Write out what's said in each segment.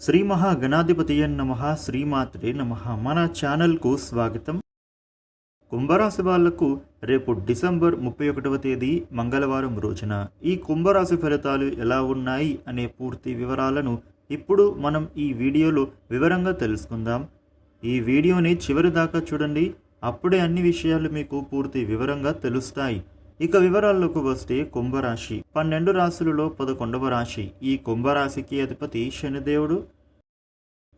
శ్రీ మహాగణాధిపతియ నమ శ్రీమాత్రే నమ. మన ఛానల్కు స్వాగతం. కుంభరాశి వాళ్ళకు రేపు డిసెంబర్ ముప్పై ఒకటవ తేదీ మంగళవారం రోజున ఈ కుంభరాశి ఫలితాలు ఎలా ఉన్నాయి అనే పూర్తి వివరాలను ఇప్పుడు మనం ఈ వీడియోలో వివరంగా తెలుసుకుందాం. ఈ వీడియోని చివరి దాకా చూడండి. అప్పుడే అన్ని విషయాలు మీకు పూర్తి వివరంగా తెలుస్తాయి. ఇక వివరాల్లోకి వస్తే కుంభరాశి. పన్నెండు రాశులలో పదకొండవ రాశి. ఈ కుంభరాశికి అధిపతి శనిదేవుడు.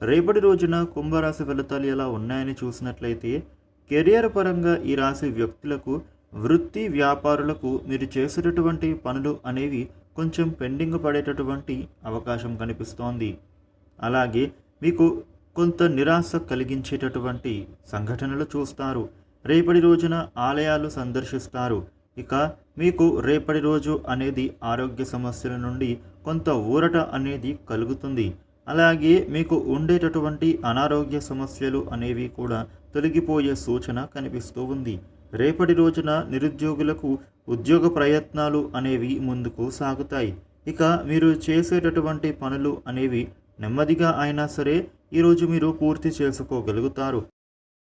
రేపటి రోజున కుంభరాశి ఫలితాలు ఎలా ఉన్నాయని చూసినట్లయితే కెరియర్ పరంగా ఈ రాశి వ్యక్తులకు వృత్తి వ్యాపారులకు మీరు చేసేటటువంటి పనులు అనేవి కొంచెం పెండింగ్ పడేటటువంటి అవకాశం కనిపిస్తోంది. అలాగే మీకు కొంత నిరాశ కలిగించేటటువంటి సంఘటనలు చూస్తారు. రేపటి రోజున ఆలయాలు సందర్శిస్తారు. ఇక మీకు రేపటి రోజు అనేది ఆరోగ్య సమస్యల నుండి కొంత ఊరట అనేది కలుగుతుంది. అలాగే మీకు ఉండేటటువంటి అనారోగ్య సమస్యలు అనేవి కూడా తొలగిపోయే సూచన కనిపిస్తూ ఉంది. రేపటి రోజున నిరుద్యోగులకు ఉద్యోగ ప్రయత్నాలు అనేవి ముందుకు సాగుతాయి. ఇక మీరు చేసేటటువంటి పనులు అనేవి నెమ్మదిగా అయినా సరే ఈరోజు మీరు పూర్తి చేసుకోగలుగుతారు.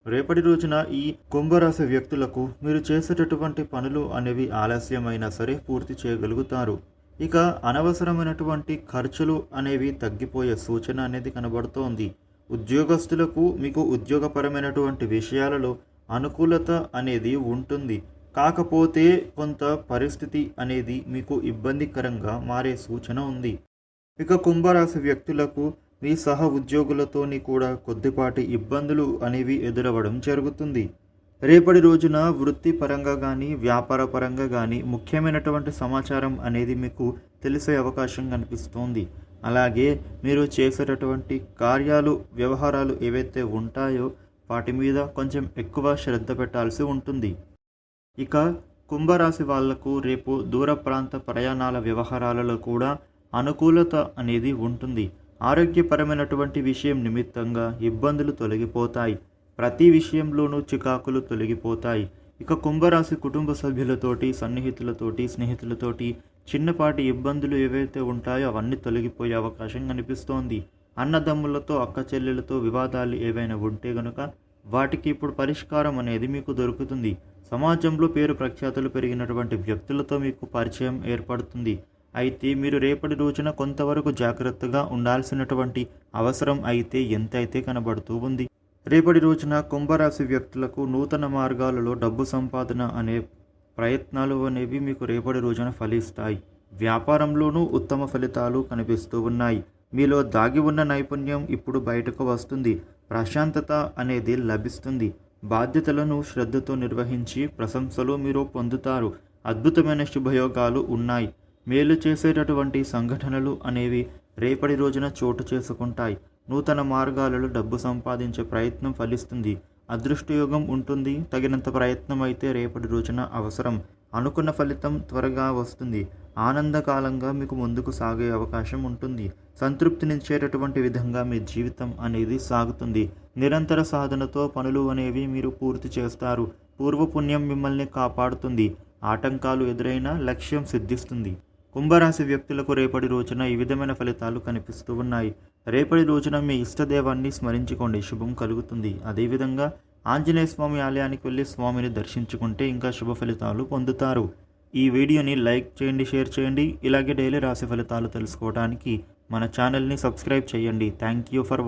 రేపటి రోజున ఈ కుంభరాశి వ్యక్తులకు మీరు చేసేటటువంటి పనులు అనేవి ఆలస్యమైనా సరే పూర్తి చేయగలుగుతారు. ఇక అనవసరమైనటువంటి ఖర్చులు అనేవి తగ్గిపోయే సూచన అనేది కనబడుతోంది. ఉద్యోగస్తులకు మీకు ఉద్యోగపరమైనటువంటి విషయాలలో అనుకూలత అనేది ఉంటుంది. కాకపోతే కొంత పరిస్థితి అనేది మీకు ఇబ్బందికరంగా మారే సూచన ఉంది. ఇక కుంభరాశి వ్యక్తులకు మీ సహ ఉద్యోగులతోని కూడా కొద్దిపాటి ఇబ్బందులు అనేవి ఎదురవ్వడం జరుగుతుంది. రేపటి రోజున వృత్తిపరంగా కానీ వ్యాపార పరంగా కానీ ముఖ్యమైనటువంటి సమాచారం అనేది మీకు తెలిసే అవకాశం కనిపిస్తోంది. అలాగే మీరు చేసేటటువంటి కార్యాలు వ్యవహారాలు ఏవైతే ఉంటాయో వాటి మీద కొంచెం ఎక్కువ శ్రద్ధ పెట్టాల్సి ఉంటుంది. ఇక కుంభరాశి వాళ్ళకు రేపు దూర ప్రాంత ప్రయాణాల వ్యవహారాలలో కూడా అనుకూలత అనేది ఉంటుంది. ఆరోగ్యపరమైనటువంటి విషయం నిమిత్తంగా ఇబ్బందులు తొలగిపోతాయి. ప్రతి విషయంలోనూ చికాకులు తొలగిపోతాయి. ఇక కుంభరాశి కుటుంబ సభ్యులతోటి సన్నిహితులతోటి స్నేహితులతోటి చిన్నపాటి ఇబ్బందులు ఏవైతే ఉంటాయో అవన్నీ తొలగిపోయే అవకాశం కనిపిస్తోంది. అన్నదమ్ములతో అక్క చెల్లెలతో వివాదాలు ఏవైనా ఉంటే గనుక వాటికి ఇప్పుడు పరిష్కారం అనేది మీకు దొరుకుతుంది. సమాజంలో పేరు ప్రఖ్యాతులు పెరిగినటువంటి వ్యక్తులతో మీకు పరిచయం ఏర్పడుతుంది. అయితే మీరు రేపటి రోజున కొంతవరకు జాగ్రత్తగా ఉండాల్సినటువంటి అవసరం అయితే ఎంతైతే కనబడుతూ ఉంది. రేపటి రోజున కుంభరాశి వ్యక్తులకు నూతన మార్గాలలో డబ్బు సంపాదన అనే ప్రయత్నాలు అనేవి మీకు రేపటి రోజున ఫలిస్తాయి. వ్యాపారంలోనూ ఉత్తమ ఫలితాలు కనిపిస్తూ ఉన్నాయి. మీలో దాగి ఉన్న నైపుణ్యం ఇప్పుడు బయటకు వస్తుంది. ప్రశాంతత అనేది లభిస్తుంది. బాధ్యతలను శ్రద్ధతో నిర్వహించి ప్రశంసలు మీరు పొందుతారు. అద్భుతమైన శుభయోగాలు ఉన్నాయి. మేలు చేసేటటువంటి సంఘటనలు అనేవి రేపటి రోజున చోటు చేసుకుంటాయి. నూతన మార్గాలలో డబ్బు సంపాదించే ప్రయత్నం ఫలిస్తుంది. అదృష్టయోగం ఉంటుంది. తగినంత ప్రయత్నం అయితే రేపటి రోజున అవసరం. అనుకున్న ఫలితం త్వరగా వస్తుంది. ఆనందకాలంగా మీకు ముందుకు సాగే అవకాశం ఉంటుంది. సంతృప్తినిచ్చేటటువంటి విధంగా మీ జీవితం అనేది సాగుతుంది. నిరంతర సాధనతో పనులు అనేవి మీరు పూర్తి చేస్తారు. పూర్వపుణ్యం మిమ్మల్ని కాపాడుతుంది. ఆటంకాలు ఎదురైనా లక్ష్యం సిద్ధిస్తుంది. కుంభరాశి వ్యక్తులకు రేపటి రోజున ఈ విధమైన ఫలితాలు కనిపిస్తూ ఉన్నాయి. రేపటి రోజున మీ ఇష్టదేవాన్ని స్మరించుకోండి. శుభం కలుగుతుంది. అదేవిధంగా ఆంజనేయ స్వామి ఆలయానికి వెళ్ళి స్వామిని దర్శించుకుంటే ఇంకా శుభ ఫలితాలు పొందుతారు. ఈ వీడియోని లైక్ చేయండి షేర్ చేయండి. ఇలాగే డైలీ రాశి ఫలితాలు తెలుసుకోవడానికి మన ఛానల్ని సబ్స్క్రైబ్ చేయండి. Thank you for